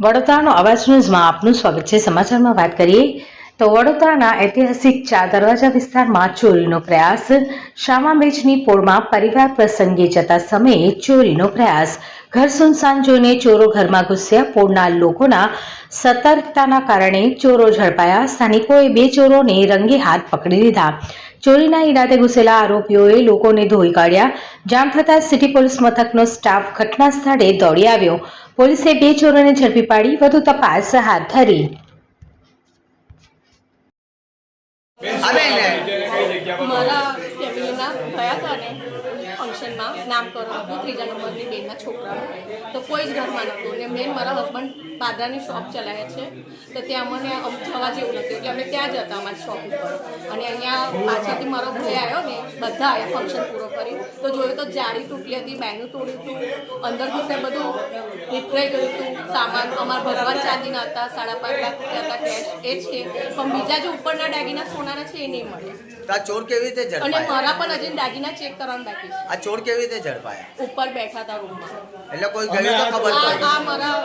વડોદરાનો અવાજ ન્યૂઝમાં આપનું સ્વાગત છે. સમાચારમાં વાત કરીએ તો વડોદરાના ઐતિહાસિક ચાર દરવાજા વિસ્તારમાં ચોરીનો પ્રયાસ શામા બીચની પોળમાં પરિવાર પ્રસંગે જતા સમયે ચોરીનો પ્રયાસ ઘર સુનસાન જોઈને ચોરો ઘરમાં ઘૂસ્યા. પોળના લોકોના સતર્કતાના કારણે ચોરો ઝડપાયા. સ્થાનિકોએ બે ચોરોને રંગે હાથ પકડી લીધા. ચોરીના ઈરાદે ઘૂસેલા આરોપીઓએ લોકોને ધોઈ કાઢ્યા. જામ થતાં સિટી પોલીસ મથકનો સ્ટાફ ઘટના સ્થળે દોડી આવ્યો. પોલીસે બે ચોરોને ઝડપી પાડી. વધુ તપાસ હાથ ધરી. મારા ફેમિલીના ગયા હતા ને. ફંક્શનમાં નામકરણ હતું ત્રીજા નંબરની બેનના છોકરાનું. તો કોઈ જ ઘરમાં નહોતું. ને મેન મારા હસબન્ડ પાદરાની શોપ ચલાવે છે. તો ત્યાં મને અમુક જવા જેવું નહોતું. એટલે અમે ત્યાં જ હતા અમારી શોપ ઉપર. અને અહીંયા પાછળથી મારો ભાઈ આવ્યો ને બધા આવ્યા ફંક્શન પૂરો કરી. તો જોયું તો જાળી તૂટલી હતી બેનું તોડ્યું હતું. અંદર ઘૂસે બધું વિખરાઈ ગયું હતું. સામાન અમારા ભગવાન ચાંદીના હતા સાડા પાંચ લાખ રૂપિયા હતા કેશ એ છે. પણ બીજા જે ઉપરના દાગીના સોનાના છે એ નહીં મળે. ચોર કેવી રીતે અને મારા પણ હજી દાગીના ચેક કરવાનું બાકી છે. આ ચોર કેવી રીતે ઝડપાયા? ઉપર બેઠા હતા રૂમમાં. એટલે કોઈ ગયું તો ખબર પડી. આ મારા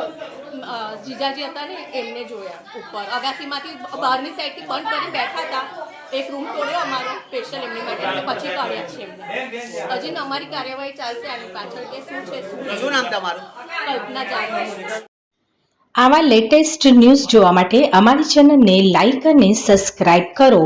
જીજાજી હતા ને એમને જોયા ઉપર. અગાસીમાંથી બહારની સાઈડથી બંધ કરી બેઠા હતા. એક રૂમ તોડ્યો અમારો સ્પેશિયલ એમની માટે. એટલે પછી કાઢ્યા છે એમને. હજી અમારી કાર્યવાહી ચાલશે આની પાછળ કે શું છે શું શું નામ તમારું? કલ્પના જાગરણ આવા લેટેસ્ટ ન્યૂઝ જોવા માટે અમારી ચેનલને લાઈક અને સબસ્ક્રાઇબ કરો.